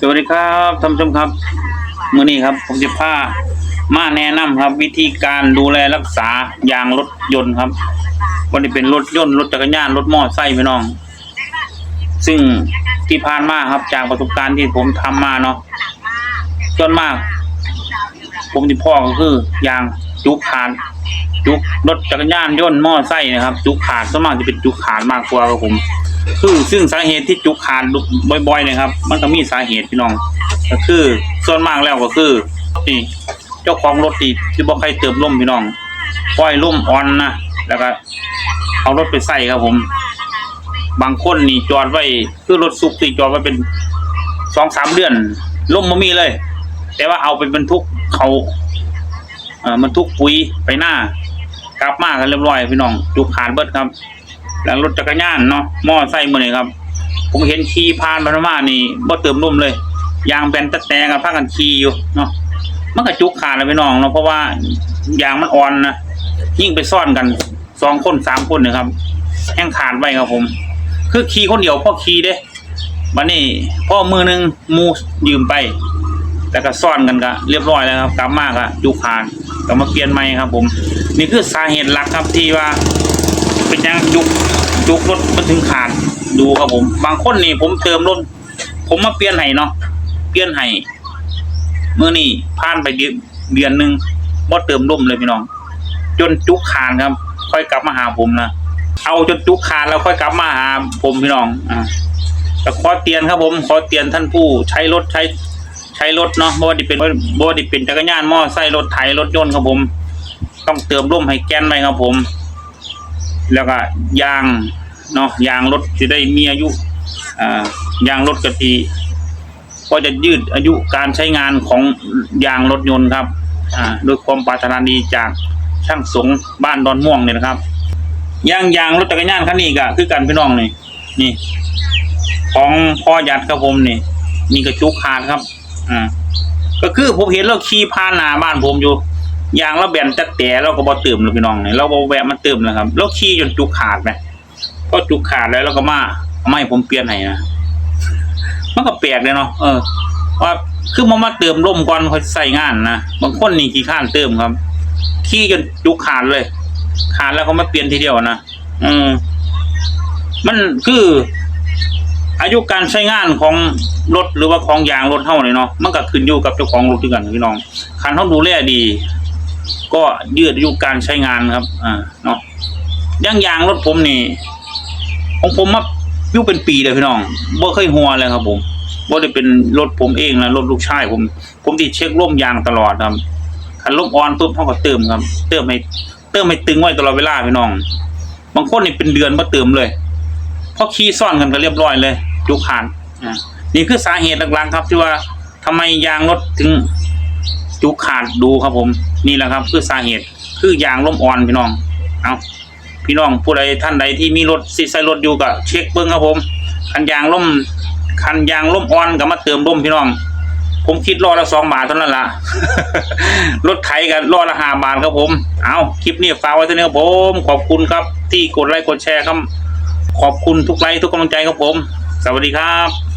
สวัสดีครับท่านผู้ชมครับมื้อนี้ครับผมจะพามาแนะนำครับ วิธีการดูแลรักษายางรถยนต์ครับวันนี้เป็นรถยนต์รถจักรยานรถมอเตอร์ไซค์พี่น้อง ซึ่งที่ผ่านมาครับจากประสบการณ์ที่ผมทำมาเนาะส่วนมาก ผมที่พ่อก็คือยางจุกขาดจุกรถจักรยานยนต์มอเตอร์ไซค์นะครับ จุกขาดส่วนมากจะเป็นจุกขาดมากกว่าครับผม คือซึ่งสาเหตุที่จุกขาดบ่อยๆนะครับ มันก็มีสาเหตุพี่น้อง ก็คือส่วนมากแล้วก็คือนี่เจ้าของรถที่ที่บ่ใครเติมลมพี่น้องปล่อยลมอ่อนนะแล้วก็เอารถไปใส่ครับผม บางคนนี่จอดไว้คือรถสุกที่จอดไว้เป็นสองสามเดือนลมมันมีเลย แต่ว่าเอาไปบรรทุกเขาเอ่อบรรทุกปุ๋ยไปหน้ากลับมากันเรียบร้อยพี่น้องจุกขาดเบิดครับ แล้วรถจักรยานเนาะมอไซค์มือนี่ครับ ผมเห็นขี่ผ่านไปมานี่บ่เติมลมเลย ยางแบนตะแตงกันพากันขี่อยู่เนาะมันก็จุกขาดเลยพี่น้องเนาะเพราะว่ายางมันอ่อนนะยิ่งไปซ่อนกันสองคนสามคนนะครับแห้งขาดไปครับผม คือขี่คนเดียวพ่อขี่เด้บันนี้พ่อมือหนึงมูยืมไปแล้วก็ซ่อนกันก็เรียบร้อยแล้วครับกลับมาก็จุกขาดก็มาเปลี่ยนใหม่ครับ ผม นี่คือสาเหตุหลักครับที่ว่า จุกรถมันถึงขาดดูครับผม บางคนนี่ผมเติมรถผมมาเปลี่ยนให้เนาะเปลี่ยนให้เมื่อนี่ผ่านไปเดือนนหนึ่งบ่เติมลมเลยพี่น้อง จนจุกขาดครับ ค่อยกลับมาหาผมนะเอาจนจุกขาดแล้วค่อยกลับมาหาผมพี่น้อง อ่าแต่ขอเตือนครับผม ขอเตือนท่านผู้ใช้รถใช้ ใช้รถเนาะบ่ว่าดิเป็นบ่ว่าดิเป็นจักรยานมอไซค์รถไถรถยนต์ครับผม ต้องเติมลมให้แกนไว้ครับผม แล้วก็ยางเนาะยางรถจะได้มีอายุอ่ายางรถกะทิก็จะยืดอายุการใช้งานของยางรถยนต์ครับอ่าโดยความปรารถนาดีจากช่างสงบ้านดอนม่วงเนี่ยนะครับยางยางรถจักรยานคันนี้ก็คือกันพี่น้องนี่นี่ ของพ่อยัดครับผมนี่นี่กระจุกขาดครับอ่าก็คือผมเห็นเราขี่ผ่านหน้าบ้านผมอยู่ ยางเราแบนแต่แต่เราก็บ่เติมเลยพี่น้องนี่เราบ่แวะมาเติมนะครับเราขี่จนจุกขาดไปพอจุกขาดแล้วเราก็มาไม่ผมเปลี่ยนให้นะมันก็แปลกเลยเนาะเออว่าคือมันมาเติมลมก่อนค่อยใส่งานนะบางคนนี่ขี้ข้านเติมครับ ขี่จนจุกขาดเลย ขาดแล้วเขามาเปลี่ยนทีเดียวนะอืมมันคือ อายุการใช้งานของรถหรือว่าของยางรถเท่าเนี่ยเนาะมันก็ขึ้นอยู่กับเจ้าของรถด้วยกันพี่น้องคันเขาดูแลดี ก็ยืดอายุการใช้งานครับ อ่าเนาะย่างยางรถผมนี่ของผมมาอยู่เป็นปีเลยพี่น้องบ่เคยหัวเลยครับ ผมบ่ได้เป็นรถผมเองนะรถลูกชายผม ผมติดเช็คร่มยางตลอดครับคันร่มอ่อนปุ๊บเขาก็เติมครับ เติมให้เติมให้ตึงไว้ตลอดเวลาพี่น้อง บางคนนี่เป็นเดือนบ่เติมเลยพอขี่ซ่อนกันก็เรียบร้อยเลยจุกขาดอ่านี่คือสาเหตุหลักๆครับที่ว่าทำไมยางรถถึง จุกขาดดูครับผม นี่แหละครับ คือสาเหตุคือยางล้มอ่อนพี่น้อง เอาพี่น้องผู้ใดท่านใดที่มีรถสิใส่รถอยู่ก็เช็คเบิ้งครับผมคันยางล่มคันยางล่มอ่อนก็มาเติมล่มพี่น้อง ผมคิดรอละสองบาทเท่านั้นละรถไถกันรอละห้าบาทครับผม เอาคลิปนี้ฝากไว้เท่านี้ครับผม ขอบคุณครับที่กดไลค์กดแชร์ครับ ขอบคุณทุกไลค์ทุกกำลังใจครับผม สวัสดีครับ